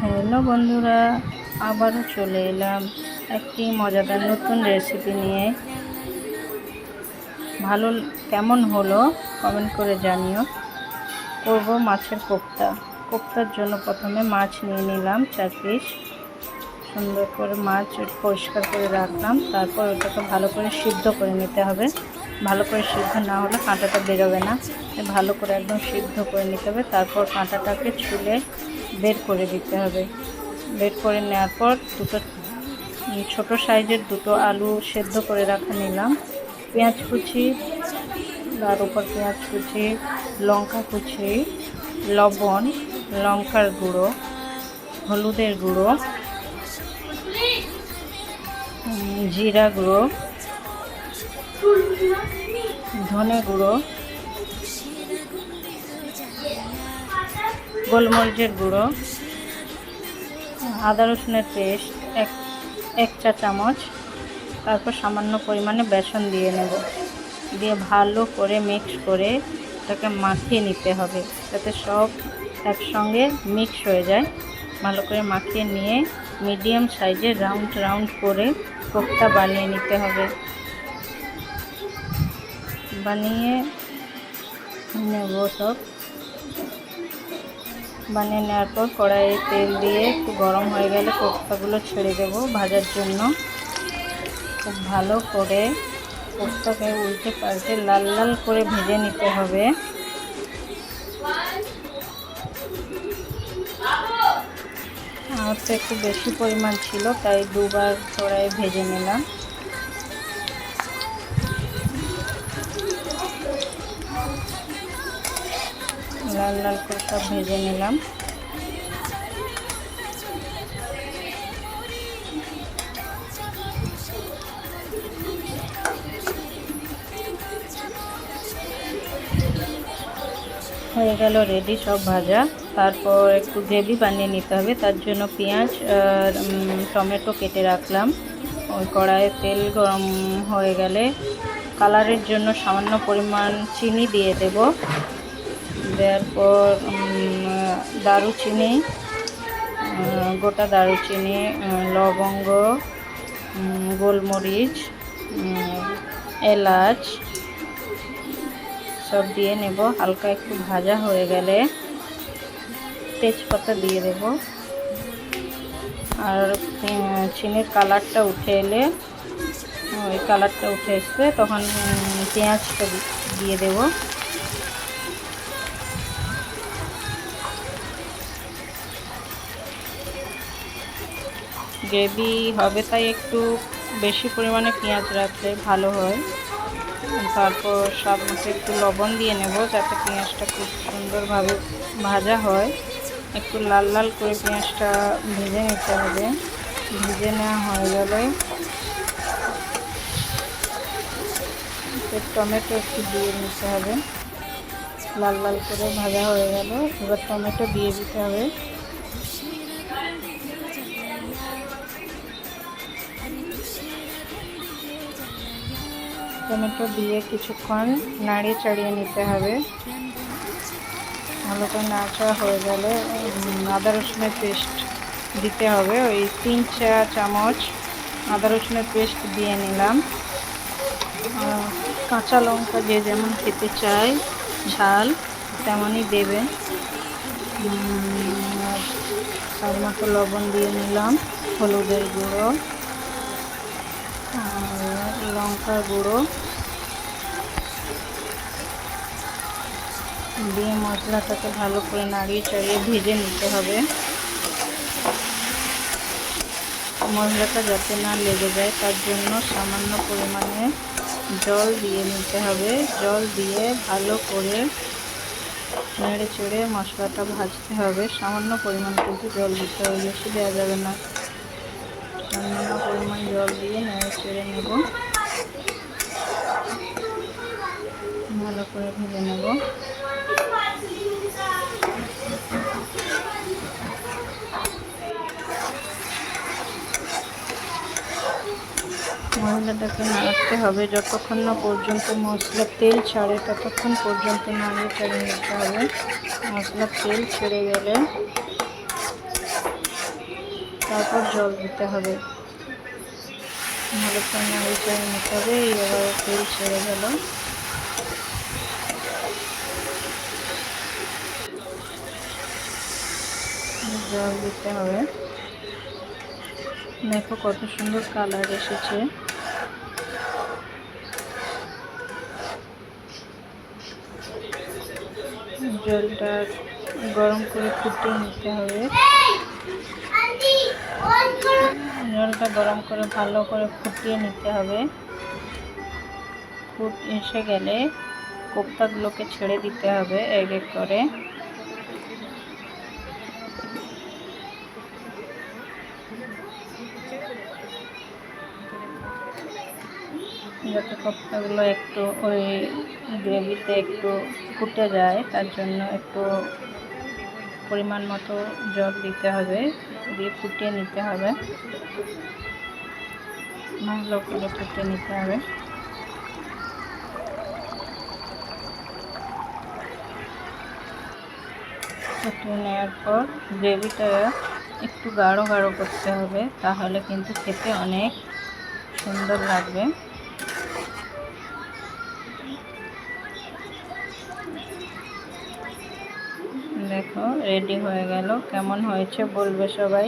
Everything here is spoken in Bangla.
হ্যালো বন্ধুরা, আবারও চলে এলাম একটি মজাদার নতুন রেসিপি নিয়ে। ভালো কেমন হলো কমেন্ট করে জানিও। করব মাছের কোপ্তা। কোপ্তার জন্য প্রথমে মাছ নিয়ে নিলাম চার পিস সুন্দর করে মাছ পরিষ্কার করে রাখলাম, তারপর ওটাকে ভালো করে সিদ্ধ করে নিতে হবে। ভালো করে সিদ্ধ না হলে কাঁটাটা বেরোবে না। ভালো করে একদম সিদ্ধ করে নিতে হবে, তারপর কাঁটাটাকে ছুলে বের করে দিতে হবে। বের করে নেওয়ার পর দুটো ছোট সাইজের দুটো আলু সেদ্ধ করে রাখা নিলাম। পেঁয়াজ কুচি, তার উপর পেঁয়াজ কুচি, লঙ্কা কুচি, লবণ, লঙ্কার গুঁড়ো, হলুদের গুঁড়ো জিরা গুঁড়ো, ধনে গুঁড়ো গোলমরিচের গুঁড়ো, আদা রসুনের পেস্ট, এক এক চা চামচ, তারপর সামান্য পরিমাণে বেসন দিয়ে নেব। দিয়ে ভালো করে মিক্স করে এটাকে মাখিয়ে নিতে হবে, যাতে সব একসঙ্গে মিক্স হয়ে যায়। ভালো করে মাখিয়ে নিয়ে মিডিয়াম সাইজে রাউন্ড রাউন্ড করে কোপ্তা বানিয়ে নিতে হবে। বানিয়ে নেব সব। বানিয়ে নেওয়ার পর কড়াইয়ে তেল দিয়ে একটু গরম হয়ে গেলে কোপ্তাগুলো ছেড়ে দেবো ভাজার জন্য। খুব ভালো করে কোপ্তাকে উল্টে পাল্টে লাল লাল করে ভেজে নিতে হবে। আমার তো একটু বেশি পরিমাণ ছিল, তাই দুবার কড়াইয়ে ভেজে নিলাম। লাল লাল করে সব ভেজে নিলাম। হয়ে গেল রেডি সব ভাজা। তারপর একটু গ্রেভি বানিয়ে নিতে হবে, তার জন্য পেঁয়াজ আর টমেটো কেটে রাখলাম। ওই কড়াইয়ে তেল গরম হয়ে গেলে কালারের জন্য সামান্য পরিমাণ চিনি দিয়ে দেব। দেওয়ার পর দারুচিনি গোটা দারুচিনি লবঙ্গ গোলমরিচ এলাচ, সব দিয়ে নেব। হালকা একটু ভাজা হয়ে গেলে তেজপাতা দিয়ে দেব। আর চিনির কালারটা উঠে এলে, ওই কালারটা উঠে আসবে তখন পেঁয়াজটা দিয়ে দেব। গ্রেভি হবে তাই একটু বেশি পরিমাণে পেঁয়াজ রাখলে ভালো হয়। তারপর সব একটু লবণ দিয়ে নেব যাতে পেঁয়াজটা খুব সুন্দরভাবে ভাজা হয়। একটু লাল লাল করে পেঁয়াজটা ভেজে নিতে হবে। ভেজে নেওয়া হয়ে গেলে টমেটো একটু দিয়ে নিতে হবে। লাল লাল করে ভাজা হয়ে গেল। এবার টমেটো দিয়ে দিতে হবে। টমেটো দিয়ে কিছুক্ষণ নাড়িয়ে চাড়িয়ে নিতে হবে। ভালো করে নাড়াচাড়া হয়ে গেলে আদা রসুনের পেস্ট দিতে হবে। ওই তিন চা চামচ আদা রসুনের পেস্ট দিয়ে নিলাম। কাঁচা লঙ্কা যে যেমন খেতে চায়, ঝাল তেমনই দেবে। স্বাদ মতো লবণ দিয়ে নিলাম হলুদের গুঁড়ো। আর লঙ্কার গুঁড়ো, দিয়ে মশলাটাকে ভালো করে নাড়িয়ে চাড়িয়ে ভেজে নিতে হবে। মশলাটা যাতে না লেগে যায়, তার জন্য সামান্য পরিমাণে জল দিয়ে নিতে হবে। জল দিয়ে ভালো করে নেড়ে চেড়ে মশলাটা ভাজতে হবে। সামান্য পরিমাণ কিন্তু জল দিতে হবে, বেশি দেওয়া যাবে না। সামান্য পরিমাণ জল দিয়ে নেড়ে চেড়ে নেব। ভালো করে ভেজে নেব। মশলাটাকে নাড়তে হবে যতক্ষণ না পর্যন্ত মশলা তেল ছাড়ে, ততক্ষণ পর্যন্ত নাড়িয়ে চাড়িয়ে নিতে হবে। মশলা তেল ছেড়ে গেলে তারপর জল দিতে হবে। ভালো করে নাড়ি চাড়িয়ে নিতে হবে এবার তেল ছেড়ে গেল। জল দিতে হবে। দেখো কত সুন্দর কালার এসেছে। জলটা গরম করে ফুটিয়ে নিতে হবে। জলটা গরম করে ভালো করে ফুটিয়ে নিতে হবে। ফুট এসে গেলে কোপ্তাগুলোকে ছেড়ে দিতে হবে এক এক করে। যাতে কোপ্তাগুলো একটু ওই গ্রেভিতে একটু ফুটে যায়, তার জন্য একটু পরিমাণ মতো জল দিতে হবে, দিয়ে ফুটিয়ে নিতে হবে। ভালো করে ফুটিয়ে নিতে হবে। ফুটিয়ে নেওয়ার পর গ্রেভিটা একটু গাঢ় গাঢ় করতে হবে, তাহলে কিন্তু খেতে অনেক সুন্দর লাগবে। দেখো রেডি হয়ে গেল। কেমন হয়েছে বলবে সবাই?